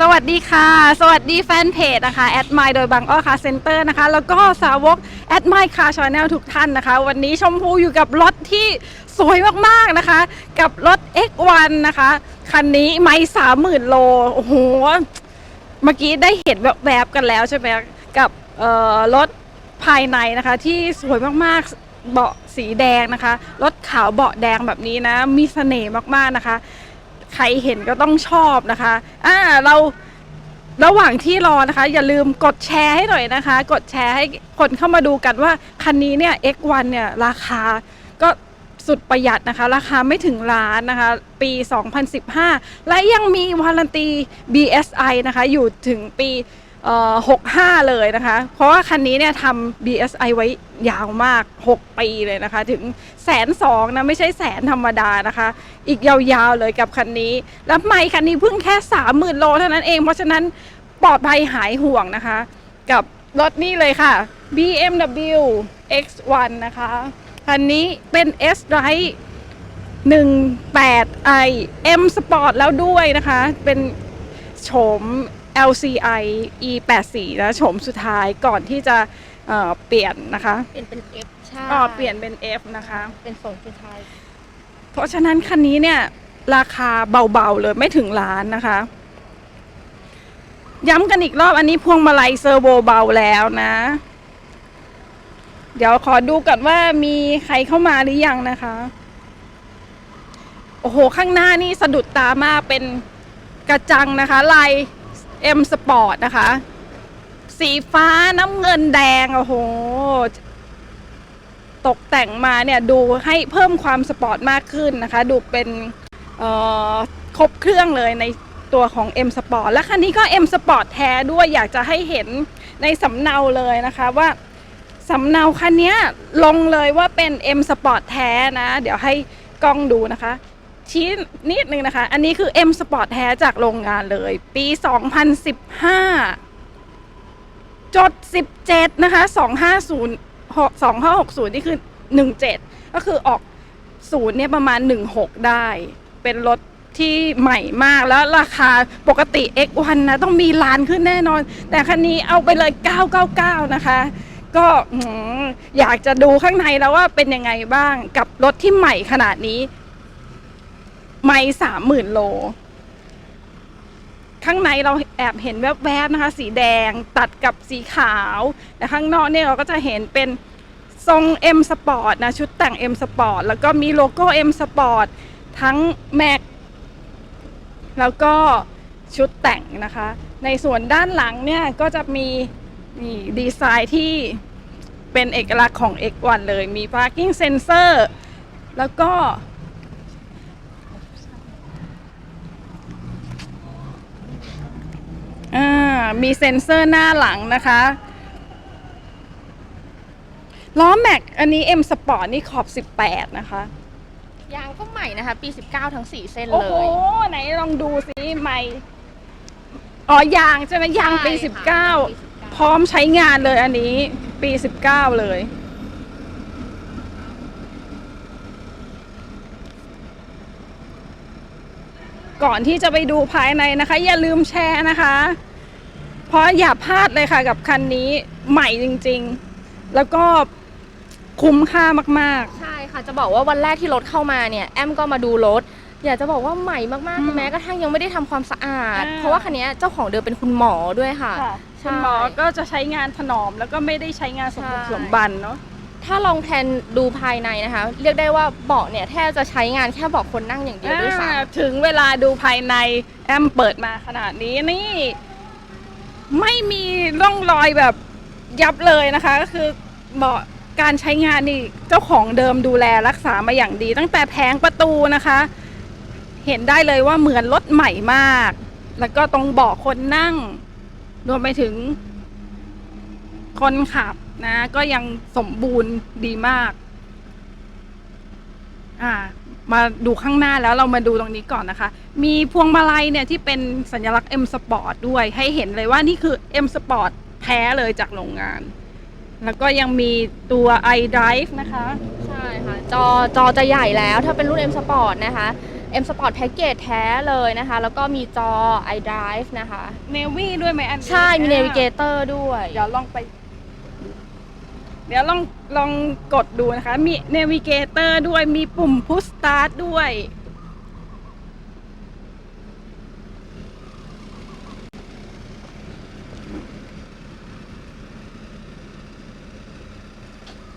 สวัสดีค่ะ สวัสดีแฟนเพจนะคะแอดไมโดยบางอ้อคาเซ็นเตอร์นะคะ แล้วก็สาวกแอดไมคาชาแนลทุกท่านนะคะ วันนี้ชมพูอยู่กับรถที่สวยมากๆนะคะ กับรถ X1 นะคะ คันนี้ไม่สามหมื่นโล โอ้โห เมื่อกี้ได้เห็นแวบๆกันแล้วใช่ไหมกับเอ่อรถภายในนะคะ ที่สวยมากๆเบาะสีแดงนะคะ รถขาวเบาะแดงแบบนี้นะ มีเสน่ห์มากๆนะคะ ใครเห็นก็ต้องชอบนะคะอ่าเราระหว่างที่รอนะคะ อย่าลืมกดแชร์ให้หน่อยนะคะ กดแชร์ให้คนเข้ามาดูกันว่าคันนี้เนี่ย X1 เนี่ยราคาก็สุดประหยัดนะคะ ราคาไม่ถึงล้านนะคะ ปี 2015 และยังมีวารันตี BSI นะคะ อยู่ถึงปี 65 เลยนะคะ เพราะว่าคันนี้เนี่ยทำ BSI ไว้ยาวมาก 6 ปีเลยนะคะ ถึงแสนสองนะ ไม่ใช่แสนธรรมดานะคะ อีกยาวๆเลยกับคันนี้ แล้วไม่คันนี้เพิ่งแค่ 30,000 โลเท่านั้นเอง เพราะฉะนั้นปลอดภัยหายห่วงนะคะ กับรถนี่เลยค่ะ BMW X1 นะคะ คันนี้เป็น S Drive 18i M Sport แล้วด้วยนะคะ เป็นโฉม LCI E84 นะโฉมสุดท้ายก่อนที่จะเอ่อเปลี่ยนนะคะเป็นเป็น F ใช่อ๋อเปลี่ยนเป็น F นะคะ เป็นโซนสุดท้ายเพราะฉะนั้นคันนี้เนี่ยราคาเบาๆเลยไม่ถึงล้านนะคะ ย้ำกันอีกรอบอันนี้พวงมาลัยเซอร์โวเบาแล้วนะ เดี๋ยวขอดูก่อนว่ามีใครเข้ามาหรือยังนะคะ โอ้โห ข้างหน้านี่สะดุดตามากเป็นกระจังนะคะ ลาย M Sport นะคะ สีฟ้าน้ำเงินแดง โอ้โห ตกแต่งมาเนี่ย ดูให้เพิ่มความสปอร์ตมากขึ้นนะคะ ดูเป็นครบเครื่องเลยในตัวของ M Sport และคันนี้ก็ M Sport แท้ด้วยอยากจะให้เห็นในสำเนาเลยนะคะว่าสำเนาคันเนี้ยลงเลยว่าเป็น M Sport แท้นะ เดี๋ยวให้กล้องดูนะคะ ชี้นิดนึงนะคะ อันนี้คือ M Sport แท้จากโรงงานเลย ปี 2015 จด 17 นะคะ 250 2560 นี่คือ 17 ก็คือออกศูนย์เนี่ยประมาณ 16 ได้ เป็นรถที่ใหม่มากแล้วราคาปกติ X1 นะ ต้องมีล้านขึ้นแน่นอน แต่คันนี้เอาไปเลย 999 นะคะ ก็อืมอยากจะดูข้างในแล้วว่าเป็นยังไงบ้างกับรถที่ใหม่ขนาดนี้ ไม่สามหมื่นโล ข้างในเราแอบเห็นแวบๆนะคะ สีแดงตัดกับสีขาว แต่ข้างนอกเนี่ยเราก็จะเห็นเป็นทรง M Sport นะ ชุดแต่ง M Sport แล้วก็มีโลโก้ M Sport ทั้ง Mac แล้วก็ชุดแต่งนะคะ ในส่วนด้านหลังเนี่ยก็จะมีนี่ดีไซน์ที่เป็นเอกลักษณ์ของ X1 เลย มี parking sensor แล้วก็ อ่า มีเซ็นเซอร์หน้าหลังนะคะล้อแม็กอันนี้ M Sport นี่ขอบ 18 นะคะ ยางก็ใหม่นะคะ ปี 19 ทั้ง 4 เส้นโอ้เลโหยไหนลองดูสิไม่ อ๋อยางใช่ไหมยางปีใช่ค่ะ19ปีพร้อมใช้งานเลยอันนี้ ปี 19 เลย ก่อนที่จะไปดูภายในนะคะ อย่าลืมแชร์นะคะ เพราะอย่าพลาดเลยค่ะกับคันนี้ใหม่จริงๆ แล้วก็คุ้มค่ามาก19ใช่ค่ะจะบอกว่าวันแรกที่รถเข้ามาเนี่ยแอมก็มาดูรถ อยากจะบอกว่าใหม่มากอืมๆแม้กระทั่งยังไม่ได้ทำความสะอาด อ่า เพราะว่าคันนี้เจ้าของเดิมเป็นคุณหมอด้วยค่ะๆค่ะใช่คุณหมอก็จะใช้งานถนอมแล้วก็ไม่ได้ใช้งานสมบุกใช่ สมบันเนาะ ถ้าลองแทนดูภายในนะคะ เรียกได้ว่าเบาะเนี่ยแทบจะใช้งานแค่เบาะคนนั่งอย่างเดียวด้วยซ้ อ่าถึงเวลาดูภายในแอมเปิดมาขนาดนี้นี่ ไม่มีร่องรอยแบบยับเลยนะคะ ก็คือเบาะการใช้งานนี่เจ้าของเดิมดูแลรักษามาอย่างดี ตั้งแต่แผงประตูนะคะ เห็นได้เลยว่าเหมือนรถใหม่มาก แล้วก็ตรงเบาะคนนั่ง รวมไปถึงคนขับนะ ก็ยังสมบูรณ์ดีมาก อ่า มาดูข้างหน้าแล้วเรามาดูตรงนี้ก่อนนะคะ มีพวงมาลัยเนี่ยที่เป็นสัญลักษณ์ M Sport ด้วยให้เห็นเลยว่านี่คือ M Sport แท้เลยจากโรงงาน แล้วก็ยังมีตัว iDrive นะคะำใช่ค่ะ จอจอจะใหญ่แล้วถ้าเป็นรุ่น M Sport นะคะ M Sport Package แท้เลยนะคะ แล้วก็มีจอ iDrive นะคะเนวี่ด้วยไหมอันนี้ใช่มีอ่ Navigator ด้วย เดี๋ยวลองไป เดี๋ยวลองลองกดดูนะคะ มีเนวิเกเตอร์ด้วยมีปุ่มพุชสตาร์ทด้วย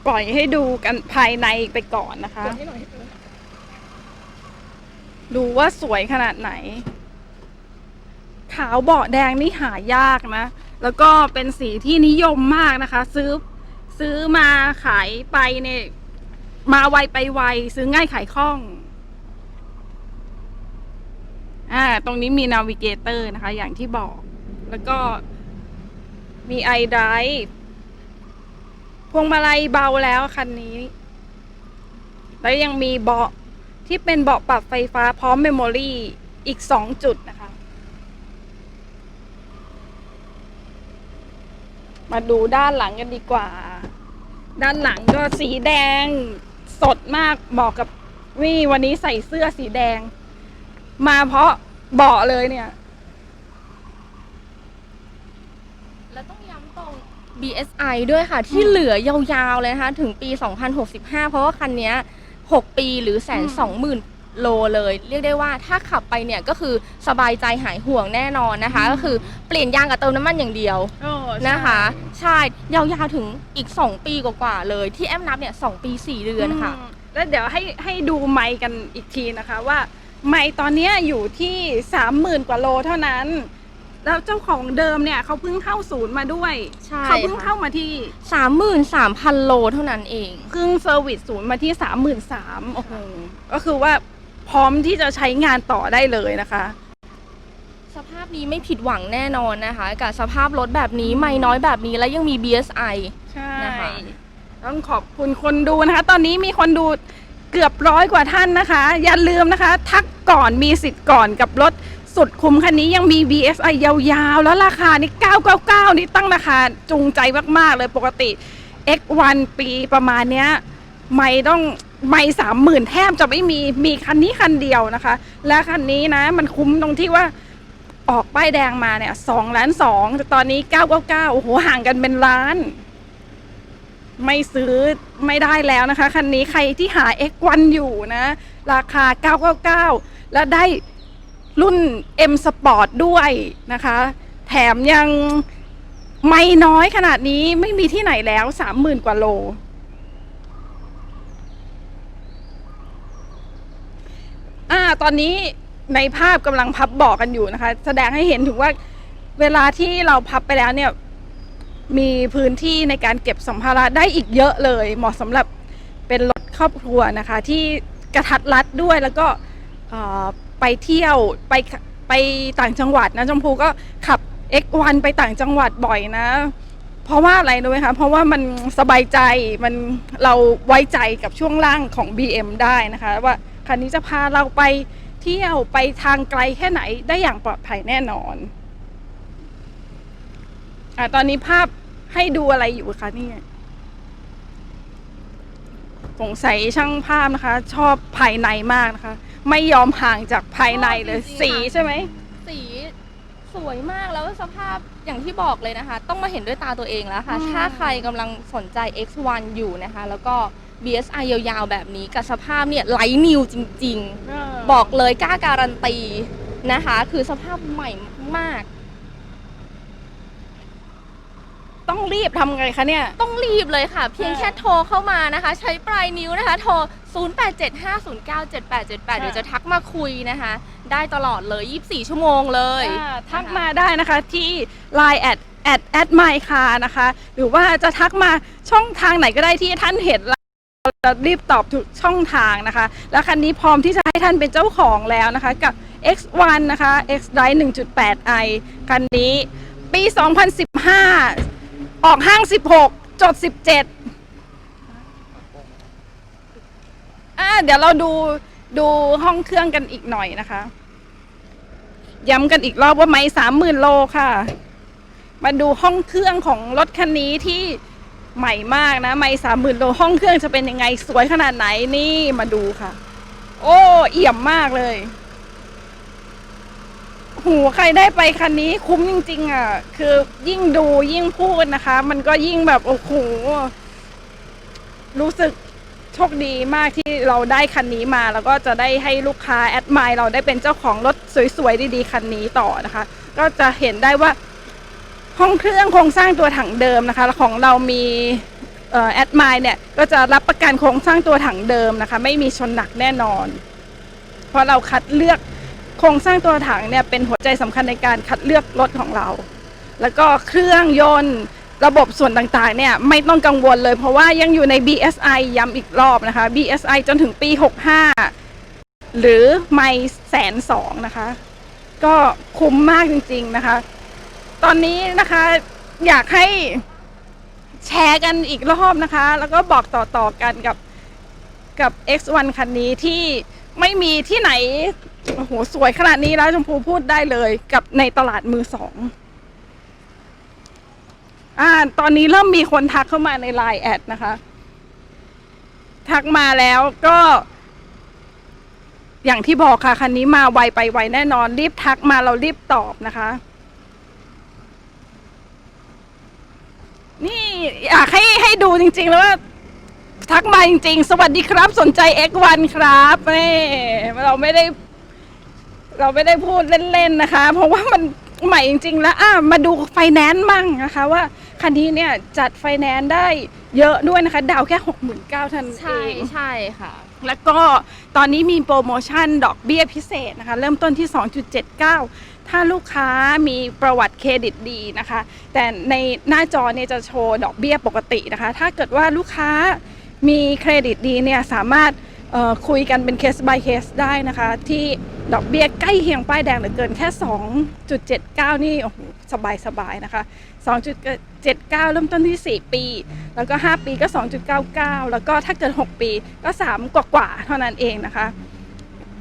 ปล่อยให้ดูกันภายในไปก่อนนะคะ ดูว่าสวยขนาดไหน ขาวเบาะแดงนี่หายากนะ แล้วก็เป็นสีที่นิยมมากนะคะ ซื้อ ซื้อมาขายไปเนี่ยมาไวไปไวซื้อง่ายขายคล่อง อ่า ตรงนี้มีนาวิเกเตอร์นะคะ อย่างที่บอก แล้วก็มีไอไดพวงมาลัยเบาแล้วคันนี้ แล้วยังมีเบาะที่เป็นเบาะปรับไฟฟ้าพร้อมเมมโมรี่อีก2จุดนะคะ มาดูด้านหลังกันดีกว่า ด้านหลังก็สีแดงสดมากเหมาะกับนี่วันนี้ใส่เสื้อสีแดง มาเพราะเบาะเลยเนี่ย แล้วต้องย้ำตรง BSI ด้วยค่ะ ที่เหลือยาวๆเลยนะคะ ถึงปี 2065 เพราะว่าคันเนี้ย 6 ปีหรือแสนสองหมื่น โลเลย เรียกได้ว่าถ้าขับไปเนี่ยก็คือสบายใจหายห่วงแน่นอนนะคะ ก็คือเปลี่ยนยางกับเติมน้ำมันอย่างเดียว โอ้นะคะ ใช่ยาวๆถึงอีก 2 ปีกว่าๆเลย ที่แอมนับเนี่ยสปี 4 เดือนค่ะ มแล้วเดี๋ยวให้ให้ดูไมค์กันอีกทีนะคะว่า ไมค์ตอนเนี้ยอยู่ที่สามหมื่นกว่าโลเท่านั้น แล้วเจ้าของเดิมเนี่ยเขาเพิ่งเข้าศูนย์มาด้วยใช่ เขาเพิ่งค่ะเข้ามาที่33,000 โลเท่านั้นเอง เพิ่งเซอร์วิสศูนย์มาที่สามหมื่นสามโอ้โหก็คือว่า พร้อมที่จะใช้งานต่อได้เลยนะคะสภาพนี้ไม่ผิดหวังแน่นอนนะคะ กับสภาพรถแบบนี้ไม่น้อยแบบนี้แล้วยังมี BSI ใช่นะคะต้องขอบคุณคนดูนะคะ ตอนนี้มีคนดูเกือบร้อยกว่าท่านนะคะ อย่าลืมนะคะ ทักก่อนมีสิทธิ์ก่อนกับรถสุดคุ้มคันนี้ยังมี BSI ยาวๆ แล้วราคานี่ 999 นี่ตั้งราคาจูงใจมากๆเลยปกติ X1 ปีประมาณเนี้ย ไม่ต้อง ไม่สามหมื่นแทบจะไม่มีมีคันนี้คันเดียวนะคะ และคันนี้นะมันคุ้มตรงที่ว่าออกป้ายแดงมาเนี่ยสองล้านสองแต่ตอนนี้เก้าเก้าเก้าโอ้โหห่างกันเป็นล้าน ไม่ซื้อไม่ได้แล้วนะคะ คันนี้ใครที่หา X1 อยู่นะ ราคา 999 แล้วได้รุ่น M Sport ด้วยนะคะ แถมยังไม่น้อยขนาดนี้ไม่มีที่ไหนแล้ว 30,000 กว่าโล อ่าตอนนี้ในภาพกำลังพับเบอกกันอยู่นะคะ แสดงให้เห็นถึงว่าเวลาที่เราพับไปแล้วเนี่ย มีพื้นที่ในการเก็บสัมภาระได้อีกเยอะเลย เหมาะสำหรับเป็นรถครอบครัวนะคะ ที่กระทัดรัดด้วยแล้วก็ไปเที่ยวไปไปต่างจังหวัดนะชมพูก็ขับ X1 ไปต่างจังหวัดบ่อยนะ เพราะว่าอะไรรู้ไหมคะ เพราะว่ามันสบายใจมันเราไว้ใจกับช่วงล่างของ BM ได้นะคะว่า คันนี้จะพาเราไปเที่ยวไปทางไกลแค่ไหนได้อย่างปลอดภัยแน่นอนอะตอนนี้ภาพให้ดูอะไรอยู่คะเนี่ยสงสัยช่างภาพนะคะ ชอบภายในมากนะคะ ไม่ยอมห่างจากภายในเลยชอบจริงๆสีค่ะ ใช่ไหม สีสวยมากแล้วสภาพอย่างที่บอกเลยนะคะ ต้องมาเห็นด้วยตาตัวเองแล้วค่ะ อืม ถ้าใครกำลังสนใจ X1 อยู่นะคะ แล้วก็ BSI ยาวๆ แบบนี้กับสภาพเนี่ยไลท์นิวจริงๆ บอกเลยกล้าการันตีนะคะ คือสภาพใหม่มาก ต้องรีบทำไงคะเนี่ย ต้องรีบเลยค่ะ เพียงอ่าแค่โทรเข้ามานะคะ ใช้ปลายนิ้วนะคะ โทร 0875097878 เดี๋ยวจะทักมาคุยนะคะ ได้ตลอดเลย 24 ชั่วโมงเลยอ่าทักนะคะมาได้นะคะที่ Line แอดแอดแอดไมคานะคะ หรือว่าจะทักมาช่องทางไหนก็ได้ที่ท่านเห็นแล้วเรา จะรีบตอบทุกช่องทางนะคะ แล้วคันนี้พร้อมที่จะให้ท่านเป็นเจ้าของแล้วนะคะกับ X1 นะคะ X Drive 1.8i คันนี้ปี 2015 ออกห้าง 16 จด 17อ่าเดี๋ยวเราดูดูห้องเครื่องกันอีกหน่อยนะคะ ย้ำกันอีกรอบว่าไม่สามหมื่นโลค่ะ มาดูห้องเครื่องของรถคันนี้ที่ ใหม่มากนะไม่สามหมื่นโลห้องเครื่องจะเป็นยังไงสวยขนาดไหนนี่มาดูค่ะ โอ้เอี่ยมมากเลยโหใครได้ไปคันนี้คุ้มจริง ๆ อะ คือยิ่งดูยิ่งพูดนะคะ มันก็ยิ่งแบบโอ้โหรู้สึกโชคดีมากที่เราได้คันนี้มา แล้วก็จะได้ให้ลูกค้าแอดมายเราได้เป็นเจ้าของรถสวยๆดีๆคันนี้ต่อนะคะ ก็จะเห็นได้ว่า ห้องเครื่องโครงสร้างตัวถังเดิมนะคะของเรามีแอดมายเนี่ยก็จะรับประกันโครงสร้างตัวถังเดิมนะคะ ไม่มีชนหนักแน่นอน เพราะเราคัดเลือกโครงสร้างตัวถังเนี่ยเป็นหัวใจสำคัญในการคัดเลือกรถของเรา แล้วก็เครื่องยนต์ระบบส่วนต่างๆเนี่ยไม่ต้องกังวลเลย เพราะว่ายังอยู่ใน BSI ย้ำอีกรอบนะคะ BSI จนถึงปี 65 หรือไม่แสนสองนะคะ ก็คุ้มมากจริงๆนะคะ ตอนนี้นะคะอยากให้แชร์กันอีกรอบนะคะ แล้วก็บอกต่อๆกันกับกับ X1 คันนี้ที่ไม่มีที่ไหน โอ้โห สวยขนาดนี้แล้วชมพูพูดได้เลยกับในตลาดมือสองอ่าตอนนี้เริ่มมีคนทักเข้ามาในไลน์แอดนะคะ ทักมาแล้วก็ อย่างที่บอกค่ะ คันนี้มาไวไปไวแน่นอน รีบทักมาเรารีบตอบนะคะ นี่ อยากให้ให้ดูจริงๆ แล้วว่า ทักมาจริง ๆ สวัสดีครับ สนใจ X1 ครับนี่เราไม่ได้ เราไม่ได้พูดเล่นๆนะคะ เพราะว่ามันใหม่จริง ๆ แล้วอะมาดูไฟแนนซ์มั่งนะคะ ว่าคันนี้เนี่ยจัดไฟแนนซ์ได้เยอะด้วยนะคะ ดาวแค่ 69,000เท่านั้นใช่เองใช่ค่ะ แล้วก็ตอนนี้มีโปรโมชั่นดอกเบี้ยพิเศษนะคะ เริ่มต้นที่ 2.79 ถ้าลูกค้ามีประวัติเครดิตดีนะคะ แต่ในหน้าจอเนี่ยจะโชว์ดอกเบี้ยปกตินะคะ ถ้าเกิดว่าลูกค้ามีเครดิตดีเนี่ยสามารถคุยกันเป็นเคส by เคสได้นะคะ ที่ดอกเบี้ยใกล้เคียงป้ายแดงเหลือเกินแค่ 2.79 นี่โอ้โหสบายสบายๆนะคะ 2.79 เริ่มต้นที่ 4 ปี แล้วก็ 5 ปีก็ 2.99 แล้วก็ถ้าเกิด 6 ปีก็ 3 กว่ากว่าๆเท่านั้นเองนะคะ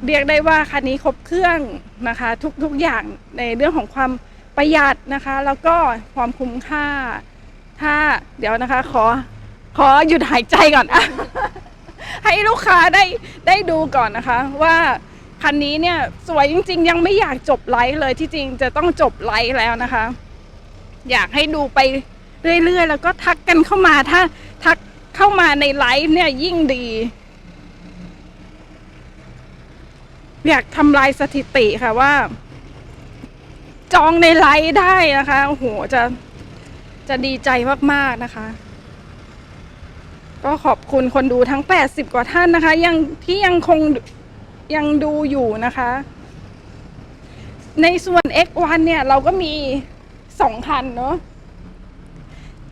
เรียกได้ว่าคันนี้ครบเครื่องนะคะทุกทุกอย่างในเรื่องของความประหยัดนะคะ แล้วก็ความคุ้มค่า ถ้าเดี๋ยวนะคะขอขอหยุดหายใจก่อนอะให้ลูกค้าได้ได้ดูก่อนนะคะ ว่าคันนี้เนี่ยสวยจริง ๆ ยังไม่อยากจบไลฟ์เลยที่จริงจะต้องจบไลฟ์แล้วนะคะ อยากให้ดูไปเรื่อยๆ แล้วก็ทักกันเข้ามาถ้าทักเข้ามาในไลฟ์เนี่ยยิ่งดี อยากทำลายสถิติค่ะว่า จองในไลฟ์ได้นะคะโอ้โหจะจะดีใจมากๆนะคะ ก็ขอบคุณคนดูทั้ง 80 กว่าท่านนะคะ ยังที่ยังคงยังดูอยู่นะคะ ในส่วน X1 เนี่ย เราก็มีสองคันเนาะ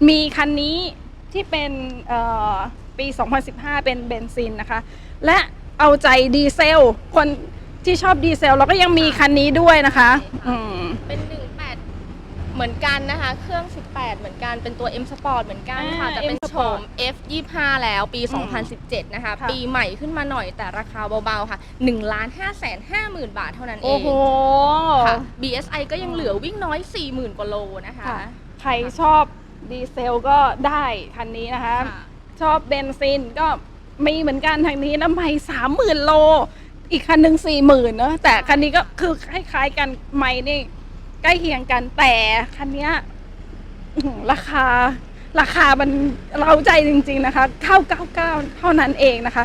มีคันนี้ที่เป็นเอ่อปี 2015 เป็นเบนซินนะคะ และเอาใจดีเซล คน ที่ชอบดีเซลเราก็ยังมีคันนี้ด้วยนะคะ อืม เป็น18เหมือนกันนะคะ เครื่อง 18 เหมือนกัน เป็นตัว M Sport เหมือนกันค่ะ อ่าแต่เป็น M โฉ Sport ม F 25แล้วปี อืม2017 นะคะ ค่ะ ปีใหม่ขึ้นมาหน่อยแต่ราคาเบาๆ ค่ะ1ล้าน5แสน5หมื่นบาทเท่านั้นเอโอ้งโห ค่ะ BSI ก็ยังเหลือวิ่งน้อย 40,000กว่าโลนะคะ ค่ะ ใครชอบดีเซลก็ได้คันนี้นะคะค่ะชอบเบนซินก็มีเหมือนกันทางนี้น้ำไม่สามหมื่นโล อีกคันหนึ่งสี่หมื่นเนอะแต่คันนี้ก็คือคล้ายๆกันไม่นี่ใกล้เคียงกันแต่คันเนี้ยอื้อหือราคา ราคามันเราใจจริง ๆนะคะ999 เท่านั้นเองนะคะ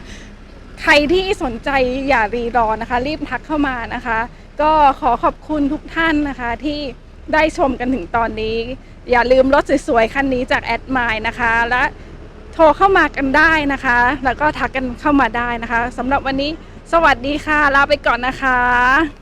ใครที่สนใจอย่ารีรอนะคะ รีบทักเข้ามานะคะ ก็ขอขอบคุณทุกท่านนะคะที่ได้ชมกันถึงตอนนี้ อย่าลืมรถสวยๆ คันนี้จากแอดมายนะคะ และโทรเข้ามากันได้นะคะ แล้วก็ทักกันเข้ามาได้นะคะสำหรับวันนี้ สวัสดีค่ะ ลาไปก่อนนะคะ